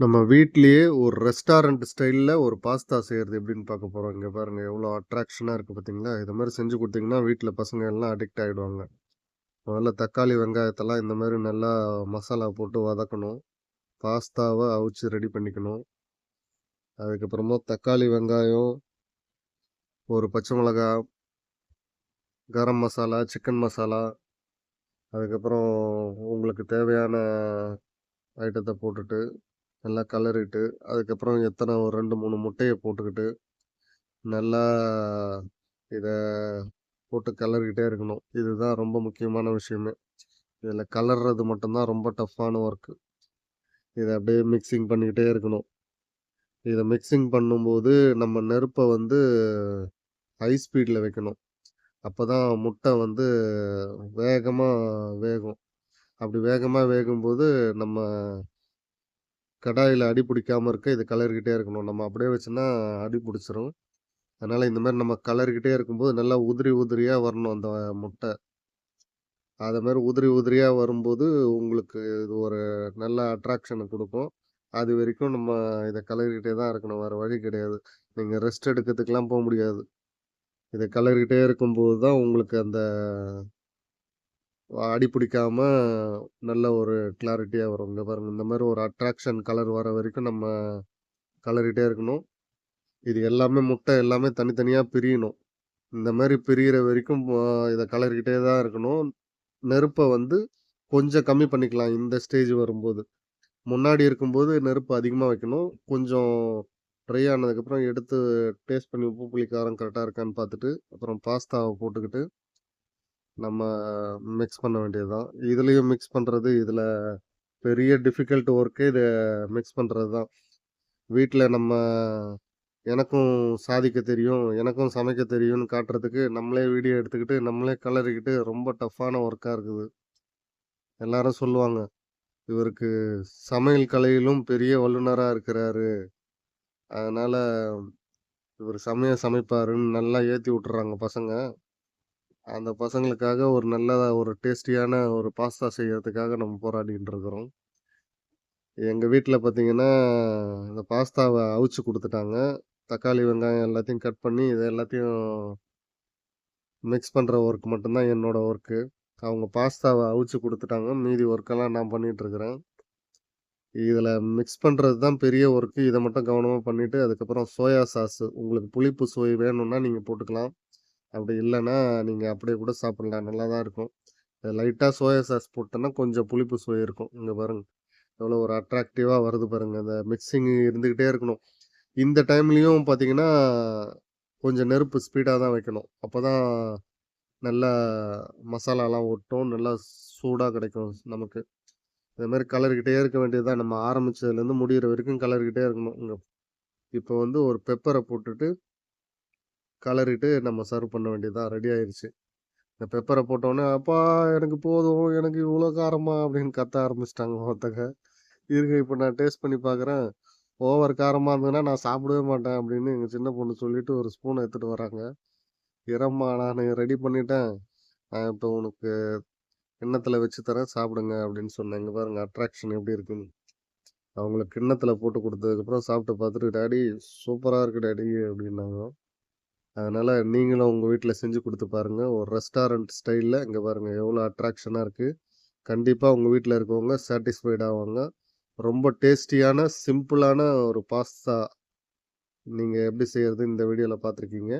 நம்ம வீட்லேயே ஒரு ரெஸ்டாரண்ட் ஸ்டைலில் ஒரு பாஸ்தா செய்கிறது எப்படின்னு பார்க்க போகிறோம் இங்கே பாருங்கள் எவ்வளோ அட்ராக்ஷனாக இருக்குது பார்த்தீங்களா? இது மாதிரி செஞ்சு கொடுத்தீங்கன்னா வீட்டில் பசங்க எல்லாம் அடிக்ட் ஆகிடுவாங்க முதல்ல தக்காளி, வெங்காயத்தெல்லாம் இந்த மாதிரி நல்லா மசாலா போட்டு வதக்கணும். பாஸ்தாவை அவிச்சு ரெடி பண்ணிக்கணும். அதுக்கப்புறமா தக்காளி, வெங்காயம், ஒரு பச்சை மிளகா, கரம் மசாலா, சிக்கன் மசாலா, அதுக்கப்புறம் உங்களுக்கு தேவையான ஐட்டத்தை போட்டுட்டு, நல்லா கலறிட்டு, அதுக்கப்புறம் எத்தனை ஒரு ரெண்டு மூணு முட்டையை போட்டுக்கிட்டு, நல்லா இதை போட்டு கெளறிக்கிட்டே இருக்கணும். இதுதான் ரொம்ப முக்கியமான விஷயமே. இதில் கலர்றது மட்டும்தான் ரொம்ப டஃப்பான ஒர்க்கு. இதை அப்படியே மிக்ஸிங் பண்ணிக்கிட்டே இருக்கணும். இதை மிக்ஸிங் பண்ணும்போது நம்ம நெருப்பை வந்து ஹை ஸ்பீடில் வைக்கணும். அப்போ தான் முட்டை வந்து வேகமாக வேகும். அப்படி வேகமாக வேகும்போது நம்ம கடாயில் அடி பிடிக்காமல் இருக்க இது கலர்கிட்டே இருக்கணும். நம்ம அப்படியே வச்சுன்னா அடி பிடிச்சிரும். அதனால் இந்த மாதிரி நம்ம கலர்கிட்டே இருக்கும்போது நல்லா உதிரி உதிரியாக வரணும் அந்த முட்டை. அதை மாதிரி உதிரி உதிரியாக வரும்போது உங்களுக்கு இது ஒரு நல்ல அட்ராக்ஷன் கொடுக்கும் அது வரைக்கும் நம்ம இதை கலர்கிட்டே தான் இருக்கணும். வேறு வழி கிடையாது. நீங்கள் ரெஸ்ட் எடுக்கிறதுக்குலாம் போக முடியாது. இதை கலர்கிட்டே இருக்கும்போது தான் உங்களுக்கு அந்த அடி பிடிக்காம நல்ல ஒரு கிளாரிட்டியாக வரும். இங்கே பாருங்கள் இந்த மாதிரி ஒரு அட்ராக்ஷன் கலர் வர வரைக்கும் நம்ம கலரிட்டே இருக்கணும். இது எல்லாமே முட்டை எல்லாமே தனித்தனியாக பிரியணும். இந்த மாதிரி பிரியிற வரைக்கும் இதை கலரிக்கிட்டே தான் இருக்கணும். நெருப்பை வந்து கொஞ்சம் கம்மி பண்ணிக்கலாம் இந்த ஸ்டேஜ் வரும்போது. முன்னாடி இருக்கும்போது நெருப்பு அதிகமாக வைக்கணும். கொஞ்சம் ட்ரை ஆனதுக்கப்புறம் எடுத்து டேஸ்ட் பண்ணி உப்பு, புளிக்காரம் கரெக்டாக இருக்கான்னு பார்த்துட்டு, அப்புறம் பாஸ்தாவை போட்டுக்கிட்டு நம்ம மிக்ஸ் பண்ண வேண்டியது தான். இதுலயும் மிக்ஸ் பண்ணுறது இதில் பெரிய டிஃபிகல்ட் ஒர்க்கே இதை மிக்ஸ் பண்ணுறது தான். வீட்டில் நம்ம எனக்கும் சாதிக்க தெரியும், எனக்கும் சமைக்க தெரியும்னு காட்டுறதுக்கு நம்மளே வீடியோ எடுத்துக்கிட்டு, நம்மளே கலரிக்கிட்டு ரொம்ப டஃப்பான ஒர்க்காக இருக்குது. எல்லாரும் சொல்லுவாங்க. இவருக்கு சமையல் கலையிலும் பெரிய வல்லுநராக இருக்கிறாரு. அதனால் இவர் சமையல் சமைப்பாருன்னு நல்லா ஏற்றி விட்டுறாங்க பசங்க. அந்த பசங்களுக்காக ஒரு நல்ல ஒரு டேஸ்டியான ஒரு பாஸ்தா செய்யறதுக்காக நம்ம போராடிட்டு இருக்கிறோம். எங்கள் வீட்டில் பார்த்தீங்கன்னா, இந்த பாஸ்தாவை அவிச்சு கொடுத்துட்டாங்க தக்காளி, வெங்காயம் எல்லாத்தையும் கட் பண்ணி இதை எல்லாத்தையும் மிக்ஸ் பண்ணுற ஒர்க் மட்டும்தான் என்னோடய ஒர்க்கு. அவங்க பாஸ்தாவை அவிச்சு கொடுத்துட்டாங்க மீதி ஒர்க்கெல்லாம் நான் பண்ணிகிட்ருக்கிறேன் இதில் மிக்ஸ் பண்ணுறது தான் பெரிய ஒர்க்கு. இதை மட்டும் கவனமாக பண்ணிவிட்டு அதுக்கப்புறம் சோயா சாஸு உங்களுக்கு புளிப்பு சுவை வேணும்னா நீங்கள் போட்டுக்கலாம். அப்படி இல்லைன்னா நீங்கள் அப்படியே கூட சாப்பிட்லாம் நல்லா தான் இருக்கும். லைட்டாக சோயா சாஸ் போட்டோன்னா கொஞ்சம் புளிப்பு சுவை இருக்கும். இங்கே பாருங்கள் எவ்வளோ ஒரு அட்ராக்டிவாக வருது பாருங்கள் அந்த மிக்ஸிங் இருந்துக்கிட்டே இருக்கணும். இந்த டைம்லேயும் பார்த்தீங்கன்னா, கொஞ்சம் நெருப்பு ஸ்பீடாக தான் வைக்கணும். அப்போ தான் நல்லா மசாலாலாம் ஒட்டும். நல்லா சூடாக கிடைக்கும் நமக்கு. இது கலர்கிட்டே இருக்க வேண்டியதுதான் நம்ம ஆரம்பிச்சதுலேருந்து முடிகிற வரைக்கும் கலர்கிட்டே இருக்கணும். இங்கே இப்போ வந்து ஒரு பெப்பரை போட்டுட்டு கெளறிட்டு நம்ம சர்வ் பண்ண வேண்டியதாக ரெடி ஆயிடுச்சு இந்த பெப்பரை போட்டோன்னே "அப்பா எனக்கு போதும். எனக்கு இவ்வளோ காரமா?" அப்படின்னு கத்த ஆரம்பிச்சிட்டாங்க ஒருத்தங்க. இருங்க இப்போ நான் டேஸ்ட் பண்ணி பார்க்குறேன். ஓவர் காரமாக இருந்ததுன்னா நான் சாப்பிடவே மாட்டேன் அப்படின்னு எங்கள் சின்ன பொண்ணு சொல்லிட்டு ஒரு ஸ்பூனை எடுத்துகிட்டு வராங்க. இரம்மா நான் ரெடி பண்ணிட்டேன். நான் இப்போ உனக்கு கிண்ணத்தில் வச்சு தரேன் சாப்பிடுங்க" அப்படின்னு சொன்னேன். இங்கே பாருங்க அட்ராக்ஷன் எப்படி இருக்குன்னு. அவங்களுக்கு கிண்ணத்தில் போட்டு கொடுத்ததுக்கப்புறம் சாப்பிட்டு பார்த்துட்டு, "டாடி சூப்பராக இருக்கு டாடி" அப்படின்னாங்க. அதனால் நீங்களும் உங்கள் வீட்டில் செஞ்சு கொடுத்து பாருங்கள் ஒரு ரெஸ்டாரண்ட் ஸ்டைலில் இங்கே பாருங்கள் எவ்வளோ அட்ராக்ஷனாக இருக்குது கண்டிப்பாக உங்கள் வீட்டில் இருக்கவங்க சாட்டிஸ்ஃபைட் ஆவாங்க. ரொம்ப டேஸ்டியான, சிம்பிளான ஒரு பாஸ்தா நீங்கள் எப்படி செய்கிறது இந்த வீடியோவில் பார்த்துருக்கீங்க.